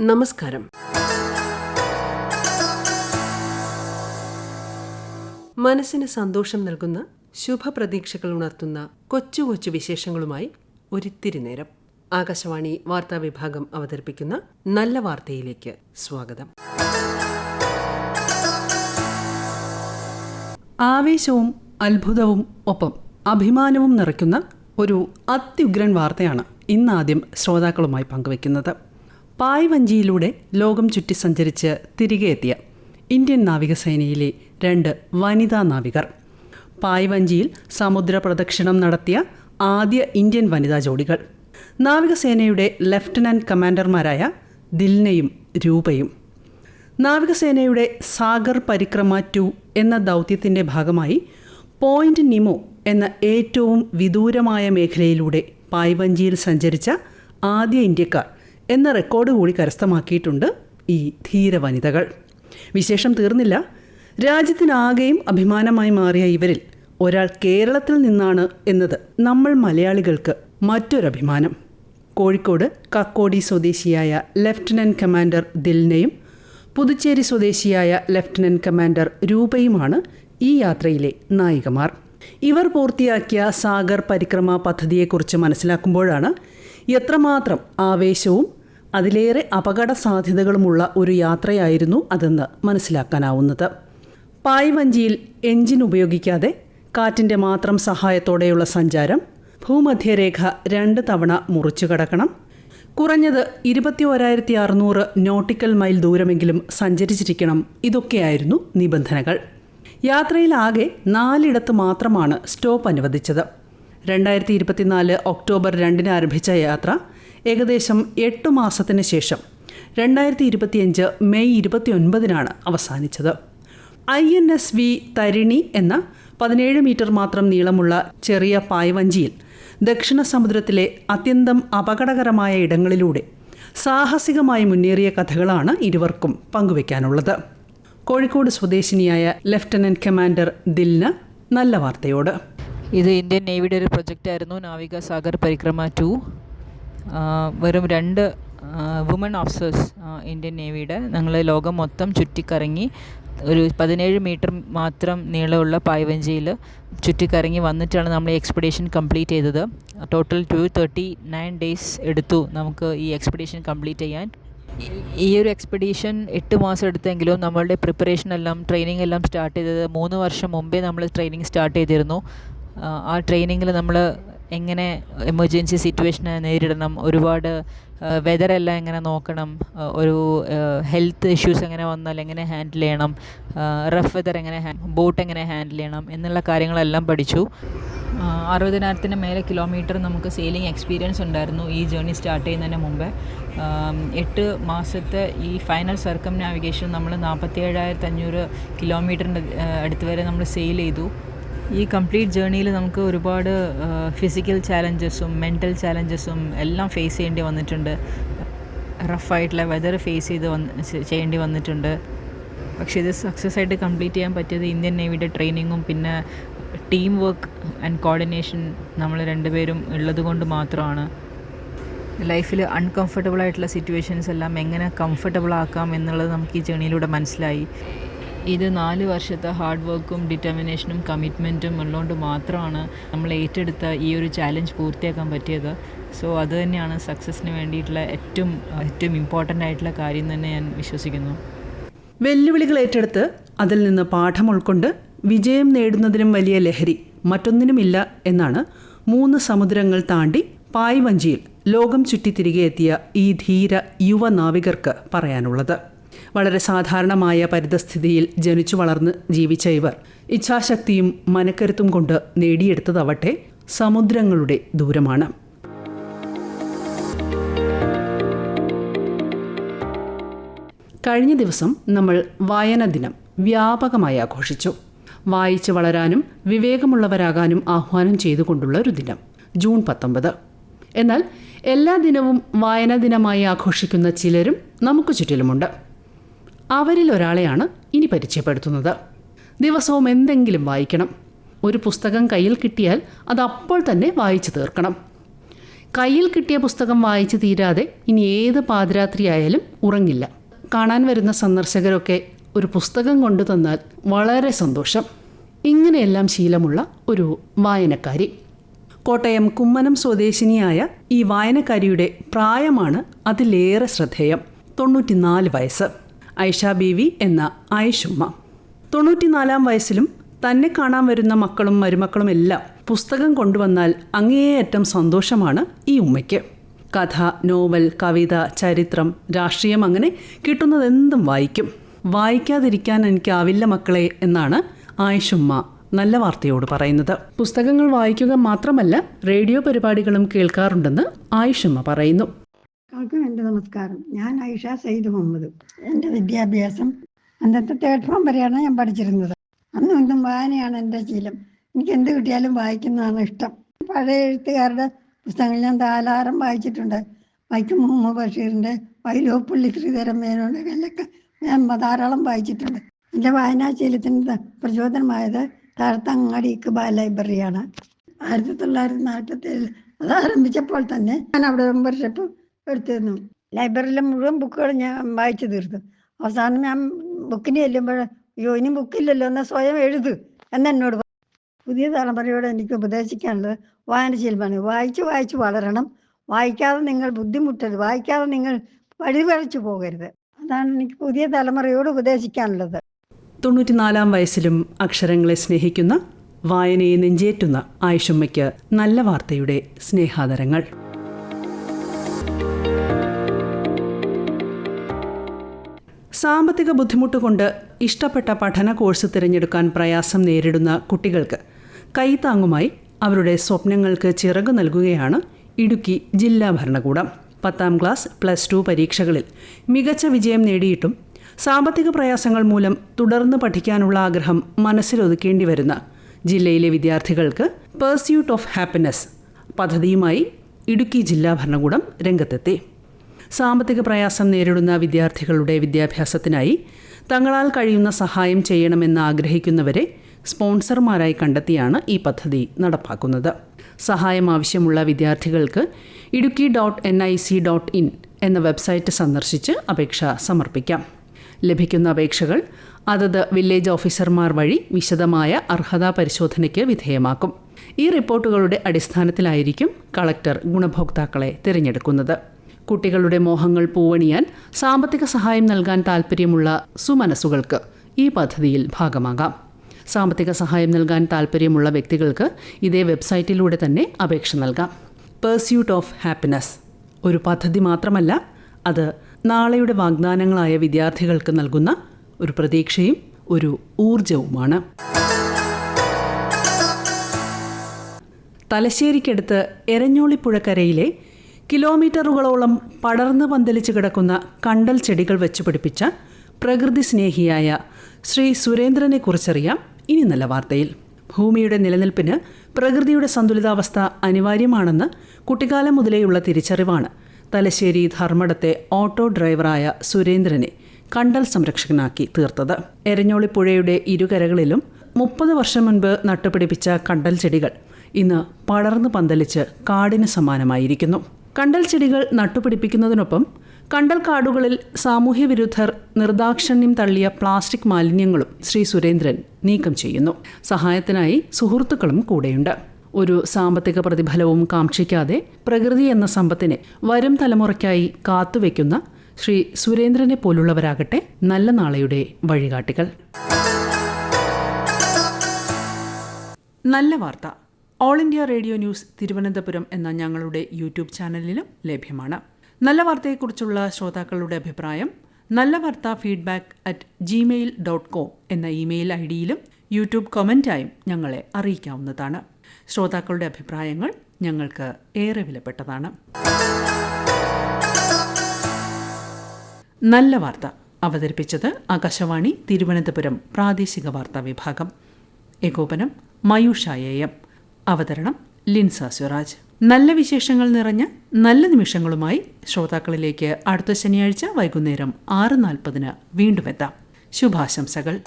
നമസ്കാരം. മനസ്സിന് സന്തോഷം നൽകുന്ന ശുഭപ്രതീക്ഷകൾ ഉണർത്തുന്ന കൊച്ചു കൊച്ചു വിശേഷങ്ങളുമായി ഒരിത്തിരി നേരം ആകാശവാണി വാർത്താ വിഭാഗം അവതരിപ്പിക്കുന്ന നല്ല വാർത്തയിലേക്ക് സ്വാഗതം. ആവേശവും അത്ഭുതവും ഒപ്പം അഭിമാനവും നിറയ്ക്കുന്ന ഒരു അത്യുഗ്രൻ വാർത്തയാണ് ഇന്നാദ്യം ശ്രോതാക്കളുമായി പങ്കുവയ്ക്കുന്നത് പായ്വഞ്ചിയിലൂടെ ലോകം ചുറ്റി സഞ്ചരിച്ച് തിരികെ എത്തിയ ഇന്ത്യൻ നാവികസേനയിലെ രണ്ട് വനിതാ നാവികർ. പായ് വഞ്ചിയിൽ സമുദ്ര പ്രദക്ഷിണം നടത്തിയ ആദ്യ ഇന്ത്യൻ വനിതാ ജോഡികൾ. നാവികസേനയുടെ ലഫ്റ്റനന്റ് കമാൻഡർമാരായ ദിൽനയും രൂപയും. നാവികസേനയുടെ സാഗർ പരിക്രമ ടു എന്ന ദൗത്യത്തിന്റെ ഭാഗമായി പോയിന്റ് നിമോ എന്ന ഏറ്റവും വിദൂരമായ മേഖലയിലൂടെ പായ്വഞ്ചിയിൽ സഞ്ചരിച്ച ആദ്യ ഇന്ത്യക്കാർ എന്ന റെക്കോർഡ് കൂടി കരസ്ഥമാക്കിയിട്ടുണ്ട് ഈ ധീര വനിതകൾ. വിശേഷം തീർന്നില്ല. രാജ്യത്തിനാകെയും അഭിമാനമായി മാറിയ ഇവരിൽ ഒരാൾ കേരളത്തിൽ നിന്നാണ് എന്നത് നമ്മൾ മലയാളികൾക്ക് മറ്റൊരഭിമാനം. കോഴിക്കോട് കക്കോടി സ്വദേശിയായ ലെഫ്റ്റനന്റ് കമാൻഡർ ദിൽനയും പുതുച്ചേരി സ്വദേശിയായ ലെഫ്റ്റനന്റ് കമാൻഡർ രൂപയുമാണ് ഈ യാത്രയിലെ നായികമാർ. ഇവർ പൂർത്തിയാക്കിയ സാഗർ പരിക്രമ പദ്ധതിയെക്കുറിച്ച് മനസ്സിലാക്കുമ്പോഴാണ് എത്രമാത്രം ആവേശവും അതിലേറെ അപകട സാധ്യതകളുമുള്ള ഒരു യാത്രയായിരുന്നു അതെന്ന് മനസ്സിലാക്കാനാവുന്നത്. പായ്വഞ്ചിയിൽ എഞ്ചിൻ ഉപയോഗിക്കാതെ കാറ്റിന്റെ മാത്രം സഹായത്തോടെയുള്ള സഞ്ചാരം ഭൂമധ്യരേഖ രണ്ട് തവണ മുറിച്ചു കടക്കണം. കുറഞ്ഞത് ഇരുപത്തി ഒരായിരത്തി അറുന്നൂറ് നോട്ടിക്കൽ മൈൽ ദൂരമെങ്കിലും സഞ്ചരിച്ചിരിക്കണം ഇതൊക്കെയായിരുന്നു നിബന്ധനകൾ. യാത്രയിലാകെ നാലിടത്ത് മാത്രമാണ് സ്റ്റോപ്പ് അനുവദിച്ചത്. രണ്ടായിരത്തി ഇരുപത്തിനാല് ഒക്ടോബർ രണ്ടിന് ആരംഭിച്ച യാത്ര ഏകദേശം എട്ട് മാസത്തിന് ശേഷം രണ്ടായിരത്തി ഇരുപത്തിയഞ്ച് മെയ് ഇരുപത്തിയൊൻപതിനാണ് അവസാനിച്ചത്. I N S V Tarini എന്ന പതിനേഴ് മീറ്റർ മാത്രം നീളമുള്ള ചെറിയ പായ്വഞ്ചിയിൽ ദക്ഷിണ സമുദ്രത്തിലെ അത്യന്തം അപകടകരമായ ഇടങ്ങളിലൂടെ സാഹസികമായി മുന്നേറിയ കഥകളാണ് ഇരുവർക്കും പങ്കുവയ്ക്കാനുള്ളത് കോഴിക്കോട് സ്വദേശിനിയായ ലഫ്റ്റനന്റ് കമാൻഡർ ദിൽന നല്ല വാർത്തയോട്. ഇത് ഇന്ത്യൻ നേവിയുടെ ഒരു പ്രൊജക്റ്റായിരുന്നു നാവിക സാഗർ പരിക്രമ ടു. വെറും രണ്ട് വുമൺ ഓഫീസേഴ്സ് ഇന്ത്യൻ നേവിയുടെ ഞങ്ങൾ ലോകം മൊത്തം ചുറ്റിക്കറങ്ങി ഒരു പതിനേഴ് മീറ്റർ മാത്രം നീളമുള്ള പായ്വഞ്ചിയിൽ ചുറ്റിക്കറങ്ങി വന്നിട്ടാണ് നമ്മൾ ഈ എക്സ്പെഡീഷൻ കംപ്ലീറ്റ് ചെയ്തത്. Total two thirty nine days എടുത്തു നമുക്ക് ഈ എക്സ്പെഡീഷൻ കംപ്ലീറ്റ് ചെയ്യാൻ. ഈ ഒരു എക്സ്പെഡീഷൻ എട്ട് മാസം എടുത്തെങ്കിലും നമ്മളുടെ പ്രിപ്പറേഷൻ എല്ലാം ട്രെയിനിങ് എല്ലാം സ്റ്റാർട്ട് ചെയ്തത് മൂന്ന് വർഷം മുമ്പേ നമ്മൾ ട്രെയിനിങ് സ്റ്റാർട്ട് ചെയ്തിരുന്നു. ആ ട്രെയിനിങ്ങിൽ നമ്മൾ എങ്ങനെ എമർജൻസി സിറ്റുവേഷനെ നേരിടണം ഒരുപാട് വെതറെല്ലാം എങ്ങനെ നോക്കണം ഒരു ഹെൽത്ത് ഇഷ്യൂസ് എങ്ങനെ വന്നാൽ എങ്ങനെ ഹാൻഡിൽ ചെയ്യണം റഫ് വെതർ എങ്ങനെ ബോട്ട് എങ്ങനെ ഹാൻഡിൽ ചെയ്യണം എന്നുള്ള കാര്യങ്ങളെല്ലാം പഠിച്ചു. അറുപതിനായിരത്തിന് മേലെ കിലോമീറ്റർ നമുക്ക് സെയിലിംഗ് എക്സ്പീരിയൻസ് ഉണ്ടായിരുന്നു ഈ ജേർണി സ്റ്റാർട്ട് ചെയ്യുന്നതിന് മുമ്പേ. എട്ട് മാസത്തെ ഈ ഫൈനൽ സർക്കം നാവിഗേഷൻ നമ്മൾ നാൽപ്പത്തി ഏഴായിരത്തി അഞ്ഞൂറ് കിലോമീറ്ററിന്റെ അടുത്ത് വരെ നമ്മൾ സെയിൽ ചെയ്തു. ഈ കംപ്ലീറ്റ് ജേർണിയിൽ നമുക്ക് ഒരുപാട് ഫിസിക്കൽ ചാലഞ്ചസും മെന്റൽ ചാലഞ്ചസും എല്ലാം ഫേസ് ചെയ്യേണ്ടി വന്നിട്ടുണ്ട്. റഫായിട്ടുള്ള വെതർ ഫേസ് ചെയ്ത് വന്ന് ചെയ്യേണ്ടി വന്നിട്ടുണ്ട്. പക്ഷേ ഇത് സക്സസ് ആയിട്ട് കംപ്ലീറ്റ് ചെയ്യാൻ പറ്റിയത് ഇന്ത്യൻ നേവിയുടെ ട്രെയിനിങ്ങും പിന്നെ ടീം വർക്ക് ആൻഡ് കോർഡിനേഷൻ നമ്മൾ രണ്ടുപേരും ഉള്ളത് കൊണ്ട് മാത്രമാണ്. ലൈഫിൽ അൺകംഫർട്ടബിൾ ആയിട്ടുള്ള സിറ്റുവേഷൻസ് എല്ലാം എങ്ങനെ കംഫർട്ടബിൾ ആക്കാം എന്നുള്ളത് നമുക്ക് ഈ ജേണിയിലൂടെ മനസ്സിലായി. ഇത് നാല് വർഷത്തെ ഹാർഡ് വർക്കും ഡിറ്റർമിനേഷനും കമ്മിറ്റ്മെന്റും ഉള്ളതുകൊണ്ട് മാത്രമാണ് നമ്മൾ ഏറ്റെടുത്ത ഈ ഒരു ചാലഞ്ച് പൂർത്തിയാക്കാൻ പറ്റിയത്. സോ അത് തന്നെയാണ് സക്സസ്സിന് വേണ്ടിയിട്ടുള്ള ഏറ്റവും ഏറ്റവും ഇമ്പോർട്ടന്റ് ആയിട്ടുള്ള കാര്യം തന്നെ ഞാൻ വിശ്വസിക്കുന്നു. വെല്ലുവിളികൾ ഏറ്റെടുത്ത് അതിൽ നിന്ന് പാഠം ഉൾക്കൊണ്ട് വിജയം നേടുന്നതിനും വലിയ ലഹരി മറ്റൊന്നിനുമില്ല എന്നാണ് മൂന്ന് സമുദ്രങ്ങൾ താണ്ടി പായ്വഞ്ചിയിൽ ലോകം ചുറ്റി തിരികെ എത്തിയ ഈ ധീര യുവ നാവികർക്ക് പറയാനുള്ളത്. വളരെ സാധാരണമായ പരിതസ്ഥിതിയിൽ ജനിച്ചു വളർന്ന് ജീവിച്ച ഇവർ. ഇച്ഛാശക്തിയും മനക്കരുത്തും കൊണ്ട് നേടിയെടുത്തതാവട്ടെ സമുദ്രങ്ങളുടെ ദൂരമാണ്. കഴിഞ്ഞ ദിവസം നമ്മൾ വായന ദിനം വ്യാപകമായി ആഘോഷിച്ചു. വായിച്ച് വളരാനും വിവേകമുള്ളവരാകാനും ആഹ്വാനം ചെയ്തുകൊണ്ടുള്ള ഒരു ദിനം ജൂൺ പത്തൊമ്പത്. എന്നാൽ എല്ലാ ദിനവും വായനാ ദിനമായി ആഘോഷിക്കുന്ന ചിലരും നമുക്ക് ചുറ്റിലുമുണ്ട്. അവരിൽ ഒരാളെയാണ് ഇനി പരിചയപ്പെടുത്തുന്നത്. ദിവസവും എന്തെങ്കിലും വായിക്കണം. ഒരു പുസ്തകം കയ്യിൽ കിട്ടിയാൽ അത് അപ്പോൾ തന്നെ വായിച്ചു തീർക്കണം. കയ്യിൽ കിട്ടിയ പുസ്തകം വായിച്ചു തീരാതെ ഇനി ഏത് പാതിരാത്രി ആയാലും ഉറങ്ങില്ല. കാണാൻ വരുന്ന സന്ദർശകരൊക്കെ ഒരു പുസ്തകം കൊണ്ടു തന്നാൽ വളരെ സന്തോഷം. ഇങ്ങനെയെല്ലാം ശീലമുള്ള ഒരു വായനക്കാരി. കോട്ടയം കുമ്മനം സ്വദേശിനിയായ ഈ വായനക്കാരിയുടെ പ്രായമാണ് അതിലേറെ ശ്രദ്ധേയം. തൊണ്ണൂറ്റിനാല് വയസ്സ്. ഐഷ ബീവി എന്ന ആയിഷുമ്മ. തൊണ്ണൂറ്റിനാലാം വയസ്സിലും തന്നെ കാണാൻ വരുന്ന മക്കളും മരുമക്കളും എല്ലാം പുസ്തകം കൊണ്ടുവന്നാൽ അങ്ങേയറ്റം സന്തോഷമാണ് ഈ ഉമ്മയ്ക്ക്. കഥ നോവൽ കവിത ചരിത്രം രാഷ്ട്രീയം അങ്ങനെ കിട്ടുന്നതെന്തും വായിക്കും. വായിക്കാതിരിക്കാൻ എനിക്കാവില്ല മക്കളെ എന്നാണ് ആയിഷുമ്മ നല്ല വാർത്തയോട് പറയുന്നത്. പുസ്തകങ്ങൾ വായിക്കുക മാത്രമല്ല റേഡിയോ പരിപാടികളും കേൾക്കാറുണ്ടെന്ന് ആയിഷുമ്മ പറയുന്നു. എല്ലാവർക്കും എന്റെ നമസ്കാരം. ഞാൻ ഐഷ സയ്യിദ് മുഹമ്മദ്. എന്റെ വിദ്യാഭ്യാസം അന്നത്തെ തേർഡ് ഫോം വരെയാണ് ഞാൻ പഠിച്ചിരുന്നത്. അന്നും ഇന്നും വായനയാണ് എന്റെ ശീലം. എനിക്ക് എന്ത് കിട്ടിയാലും വായിക്കുന്നതാണ് ഇഷ്ടം. പഴയ എഴുത്തുകാരുടെ പുസ്തകങ്ങൾ ഞാൻ ധാരാളം വായിച്ചിട്ടുണ്ട്. വൈക്കം മുഹമ്മദ് ബഷീറിന്റെ വൈലോപ്പള്ളി ശ്രീധരൻ മേനോന്റെ കല്ലൊക്കെ ഞാൻ ധാരാളം വായിച്ചിട്ടുണ്ട്. എന്റെ വായനാശീലത്തിന് പ്രചോദനമായത് താഴത്തങ്ങാടി ഇക്ബാൽ ലൈബ്രറിയാണ്. ആയിരത്തി തൊള്ളായിരത്തി നാൽപ്പത്തി ഏഴിൽ അത് ആരംഭിച്ചപ്പോൾ തന്നെ ഞാൻ അവിടെ മെമ്പർഷിപ്പ് എടുത്തിരുന്നു. ലൈബ്രറിയിലെ മുഴുവൻ ബുക്കുകൾ ഞാൻ വായിച്ചു തീർത്തു. അവസാനം ഞാൻ ബുക്കിന് ചെല്ലുമ്പോൾ അയ്യോ ഇനി ബുക്കില്ലല്ലോ എന്നാൽ സ്വയം എഴുത് എന്നെന്നോട്. പുതിയ തലമുറയോട് എനിക്ക് ഉപദേശിക്കാനുള്ളത് വായനശീലമാണ് വായിച്ച് വായിച്ച് വളരണം. വായിക്കാതെ നിങ്ങൾ ബുദ്ധിമുട്ടരുത്. വായിക്കാതെ നിങ്ങൾ വഴിപഴിച്ചു പോകരുത്. അതാണ് എനിക്ക് പുതിയ തലമുറയോട് ഉപദേശിക്കാനുള്ളത്. തൊണ്ണൂറ്റിനാലാം വയസ്സിലും അക്ഷരങ്ങളെ സ്നേഹിക്കുന്ന വായനയെ നെഞ്ചേറ്റുന്ന ആയിഷമ്മയ്ക്ക് നല്ല വാർത്തയുടെ സ്നേഹാദരങ്ങൾ. സാമ്പത്തിക ബുദ്ധിമുട്ട് കൊണ്ട് ഇഷ്ടപ്പെട്ട പഠന കോഴ്സ് തിരഞ്ഞെടുക്കാൻ പ്രയാസം നേരിടുന്ന കുട്ടികൾക്ക് കൈത്താങ്ങുമായി അവരുടെ സ്വപ്നങ്ങൾക്ക് ചിറക് നൽകുകയാണ് ഇടുക്കി ജില്ലാ ഭരണകൂടം. പത്താം ക്ലാസ് പ്ലസ് ടു പരീക്ഷകളിൽ മികച്ച വിജയം നേടിയിട്ടും സാമ്പത്തിക പ്രയാസങ്ങൾ മൂലം തുടർന്ന് പഠിക്കാനുള്ള ആഗ്രഹം മനസ്സിലൊതുക്കേണ്ടി വരുന്ന ജില്ലയിലെ വിദ്യാർത്ഥികൾക്ക് പേഴ്സ്യൂട്ട് ഓഫ് ഹാപ്പിനെസ് പദ്ധതിയുമായി ഇടുക്കി ജില്ലാ ഭരണകൂടം രംഗത്തെത്തി. സാമ്പത്തിക പ്രയാസം നേരിടുന്ന വിദ്യാർത്ഥികളുടെ വിദ്യാഭ്യാസത്തിനായി തങ്ങളാൽ കഴിയുന്ന സഹായം ചെയ്യണമെന്ന് ആഗ്രഹിക്കുന്നവരെ സ്പോൺസർമാരായി കണ്ടെത്തിയാണ് ഈ പദ്ധതി നടപ്പാക്കുന്നത്. സഹായം ആവശ്യമുള്ള വിദ്യാർത്ഥികൾക്ക് Idukki dot N I C dot in എന്ന വെബ്സൈറ്റ് സന്ദർശിച്ച് അപേക്ഷ സമർപ്പിക്കാം. ലഭിക്കുന്ന അപേക്ഷകൾ അതത് വില്ലേജ് ഓഫീസർമാർ വഴി വിശദമായ അർഹതാ പരിശോധനയ്ക്ക് വിധേയമാക്കും. ഈ റിപ്പോർട്ടുകളുടെ അടിസ്ഥാനത്തിലായിരിക്കും കളക്ടർ ഗുണഭോക്താക്കളെ തിരഞ്ഞെടുക്കുന്നത്. കുട്ടികളുടെ മോഹങ്ങൾ പൂവണിയാൻ സാമ്പത്തിക സഹായം നൽകാൻ താൽപ്പര്യമുള്ള സുമനസ്സുകൾക്ക് ഈ പദ്ധതിയിൽ ഭാഗമാകാം. സാമ്പത്തിക സഹായം നൽകാൻ താൽപ്പര്യമുള്ള വ്യക്തികൾക്ക് ഇതേ വെബ്സൈറ്റിലൂടെ തന്നെ അപേക്ഷ നൽകാം. പേഴ്സ്യൂട്ട് ഓഫ് ഹാപ്പിനെസ് ഒരു പദ്ധതി മാത്രമല്ല അത് നാളെയുടെ വാഗ്ദാനങ്ങളായ വിദ്യാർത്ഥികൾക്ക് നൽകുന്ന ഒരു പ്രതീക്ഷയും ഒരു ഊർജവുമാണ് തലശ്ശേരിക്കടുത്ത് എരഞ്ഞോളിപ്പുഴക്കരയിലെ കിലോമീറ്ററുകളോളം പടർന്നു പന്തലിച്ച് കിടക്കുന്ന കണ്ടൽ ചെടികൾ വെച്ച് പിടിപ്പിച്ച പ്രകൃതി സ്നേഹിയായ ശ്രീ സുരേന്ദ്രനെ കുറിച്ചറിയാം ഇനി നല്ല വാർത്തയിൽ. ഭൂമിയുടെ നിലനിൽപ്പിന് പ്രകൃതിയുടെ സന്തുലിതാവസ്ഥ അനിവാര്യമാണെന്ന് കുട്ടിക്കാലം മുതലേയുള്ള തിരിച്ചറിവാണ്. തലശ്ശേരി ധർമ്മടത്തെ ഓട്ടോ ഡ്രൈവറായ സുരേന്ദ്രനെ കണ്ടൽ സംരക്ഷകനാക്കി തീർത്തത്. എരഞ്ഞോളിപ്പുഴയുടെ ഇരുകരകളിലും മുപ്പത് വർഷം മുൻപ് നട്ടുപിടിപ്പിച്ച കണ്ടൽ ചെടികൾ ഇന്ന് പടർന്നു പന്തലിച്ച് കാടിന് സമാനമായിരിക്കുന്നു കണ്ടൽ ചെടികൾ നട്ടുപിടിപ്പിക്കുന്നതിനൊപ്പം കണ്ടൽ കാടുകളിൽ സാമൂഹ്യ വിരുദ്ധർ നിർദാക്ഷിണ്യം തള്ളിയ പ്ലാസ്റ്റിക് മാലിന്യങ്ങളും ശ്രീ സുരേന്ദ്രൻ നീക്കം ചെയ്യുന്നു. സഹായത്തിനായി സുഹൃത്തുക്കളും കൂടെയുണ്ട്. ഒരു സാമ്പത്തിക പ്രതിഫലവും കാക്ഷിക്കാതെ പ്രകൃതി എന്ന സമ്പത്തിനെ വരും തലമുറയ്ക്കായി കാത്തുവെക്കുന്ന ശ്രീ സുരേന്ദ്രനെ പോലുള്ളവരാകട്ടെ നല്ല നാളെയുടെ വഴികാട്ടികൾ. നല്ല വാർത്ത. All India Radio News Thiruvananthapuram എന്ന ഞങ്ങളുടെ യൂട്യൂബ് ചാനലിലും ലഭ്യമാണ്. നല്ല വാർത്തയെക്കുറിച്ചുള്ള ശ്രോതാക്കളുടെ അഭിപ്രായം നല്ല വാർത്ത feedback at Gmail dot com എന്ന ഇമെയിൽ ഐ ഡിയിലും യൂട്യൂബ് കമന്റായും ഞങ്ങളെ അറിയിക്കാവുന്നതാണ്. ശ്രോതാക്കളുടെ അഭിപ്രായങ്ങൾ ഞങ്ങൾക്ക് ഏറെ വിലപ്പെട്ടതാണ്. നല്ല വാർത്ത അവതരിപ്പിച്ചത് ആകാശവാണി തിരുവനന്തപുരം പ്രാദേശിക വാർത്താ വിഭാഗം. ഏകോപനം മയൂഷായേയം അവതരണം ലിൻസ സ്വരാജ്. നല്ല വിശേഷങ്ങൾ നിറഞ്ഞ നല്ല നിമിഷങ്ങളുമായി ശ്രോതാക്കളിലേക്ക് അടുത്ത ശനിയാഴ്ച വൈകുന്നേരം ആറ് നാൽപ്പതിന് വീണ്ടും എത്താം. ശുഭാശംസകൾ.